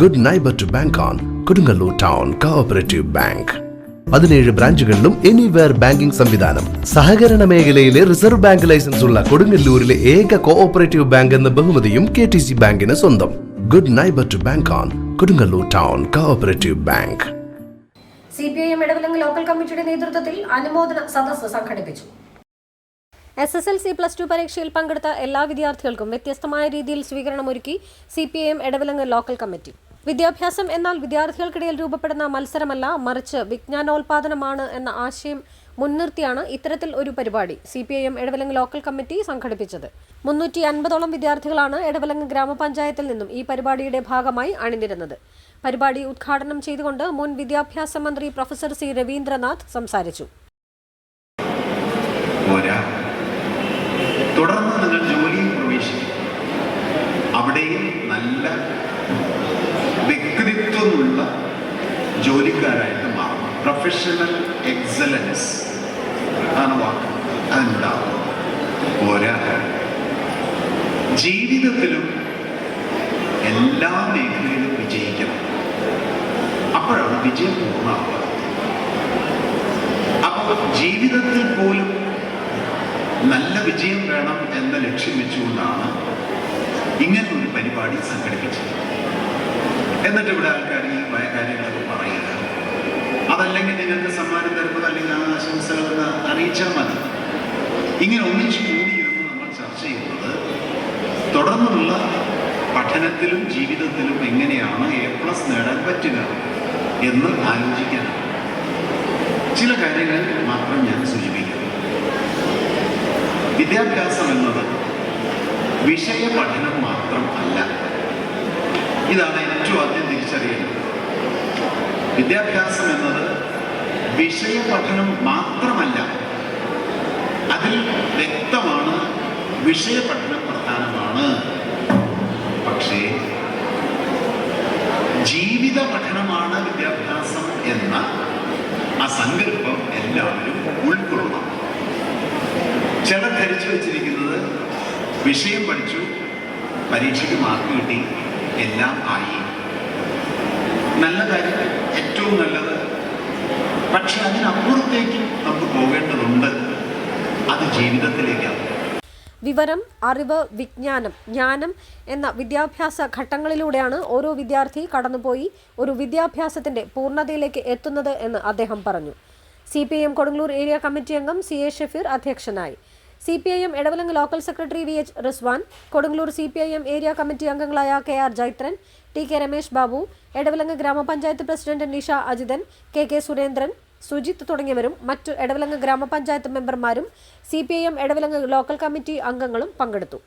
Good neighbour to bank on Kodungallur town cooperative bank പതിനേഴ് ബ്രാഞ്ചുകളിലും anywhere banking സംവിധാനം. സഹകരണ മേഖലയിലെ റിസർവ് ബാങ്ക് ലൈസൻസ് ഉള്ള കൊടുങ്ങല്ലൂരിലെ ഏക കോഓപ്പറേറ്റീവ് ബാങ്ക് എന്ന ബഹുമതിയും കെ ടി സി ബാങ്കിന് സ്വന്തം. Good neighbour to bank on Kodungallur town cooperative bank C P I M Edavilangu local കമ്മിറ്റിയുടെ നേതൃത്വത്തിൽ അനുമോദന സദസ്സ് സംഘടിപ്പിച്ചു. S S L C plus two പരീക്ഷയിൽ പങ്കെടുത്ത എല്ലാ വിദ്യാർത്ഥികൾക്കും വ്യത്യസ്തമായ രീതിയിൽ സ്വീകരണമൊരുക്കി C P I M Edavilangu local committee വിദ്യാഭ്യാസം എന്നാൽ വിദ്യാർത്ഥികൾക്കിടയിൽ രൂപപ്പെടുന്ന മത്സരമല്ല മറിച്ച് വിജ്ഞാനോൽപാദനമാണ് എന്ന ആശയം മുൻനിർത്തിയാണ് ഇത്തരത്തിൽ ഒരു പരിപാടി. C P I M Edavilangu local committee സംഘടിപ്പിച്ചത്. മുന്നൂറ്റി അൻപതോളം വിദ്യാർത്ഥികളാണ് എടവലങ് ഗ്രാമപഞ്ചായത്തിൽ നിന്നും ഈ പരിപാടിയുടെ ഭാഗമായി അണിനിരുന്നത്. പരിപാടി ഉദ്ഘാടനം ചെയ്തുകൊണ്ട് മുൻ വിദ്യാഭ്യാസ മന്ത്രി പ്രൊഫസർ സി രവീന്ദ്രനാഥ് സംസാരിച്ചു. തുടർന്ന് ജോലിക്കാരായിട്ട് മാറും പ്രൊഫഷണൽ എക്സലൻസ് ആണ് വാക്ക്. അതുണ്ടാവും പോരാ. ജീവിതത്തിലും എല്ലാ മേഖലയിലും വിജയിക്കണം. അപ്പോഴാണ് വിജയം പൂർണമാവുക. അപ്പോൾ ജീവിതത്തിൽ പോലും നല്ല വിജയം വേണം എന്ന ലക്ഷ്യം വെച്ചുകൊണ്ടാണ് ഇങ്ങനെ ഒരു പരിപാടി സംഘടിപ്പിച്ചത്. എന്നിട്ട് ഇവിടെ ആൾക്കാർ ഈ പല കാര്യങ്ങളൊക്കെ പറയുക അതല്ലെങ്കിൽ നിങ്ങൾക്ക് സമ്മാനം തരുന്നത് അല്ലെങ്കിൽ ആ ആശംസകൾ അറിയിച്ചാൽ മതി. ഇങ്ങനെ ഒന്നിച്ചു കൂടിയിരുന്ന് നമ്മൾ ചർച്ച ചെയ്യുന്നത് തുടർന്നുള്ള പഠനത്തിലും ജീവിതത്തിലും എങ്ങനെയാണ് എ പ്ലസ് നേടാൻ പറ്റുക എന്ന് ആലോചിക്കാൻ. ചില കാര്യങ്ങൾ മാത്രം ഞാൻ സൂചിപ്പിക്കുന്നു. വിദ്യാഭ്യാസം എന്നത് വിഷയ പഠനം മാത്രം അല്ല. ഇതാണ് ഏറ്റവും ആദ്യം തിരിച്ചറിയേണ്ടത് വിദ്യാഭ്യാസം എന്നത് വിഷയ പഠനം മാത്രമല്ല അതിൽ വ്യക്തമാണ് വിഷയ പഠനം പ്രധാനമാണ്. പക്ഷേ ജീവിത പഠനമാണ് വിദ്യാഭ്യാസം എന്ന ആ സങ്കല്പം എല്ലാവരും ഉൾക്കൊള്ളണം. ചിലർ ധരിച്ചു വെച്ചിരിക്കുന്നത് വിഷയം പഠിച്ചു പരീക്ഷയ്ക്ക് മാർക്ക് കിട്ടി എല്ലാം ആയി. നല്ല കാര്യം ഏറ്റവും നല്ലത്. പക്ഷെ അതിനപ്പുറത്തേക്ക് നമുക്ക് പോകേണ്ടതുണ്ട്. അത് ജീവിതത്തിലേക്കാണ്. വിവരം അറിവ് വിജ്ഞാനം ജ്ഞാനം എന്ന വിദ്യാഭ്യാസ ഘട്ടങ്ങളിലൂടെയാണ് ഓരോ വിദ്യാർത്ഥി കടന്നുപോയി ഒരു വിദ്യാഭ്യാസത്തിന്റെ പൂർണതയിലേക്ക് എത്തുന്നത് എന്ന് അദ്ദേഹം പറഞ്ഞു. C P M Kodungallur area committee അംഗം സി എ ഷഫീർ അധ്യക്ഷനായി. C P I M Edavilangu local secretary V H Rizwan Kodungallur C P I M area committee അംഗങ്ങളായ K R Jaithran T K Ramesh Babu Edavilangu ഗ്രാമപഞ്ചായത്ത് president Nisha Ajithan K K Surendran Sujith തുടങ്ങിയവരും മറ്റു എടവലങ്ങ് ഗ്രാമപഞ്ചായത്ത് മെമ്പർമാരും C P I M Edavilangu local committee അംഗങ്ങളും പങ്കെടുത്തു.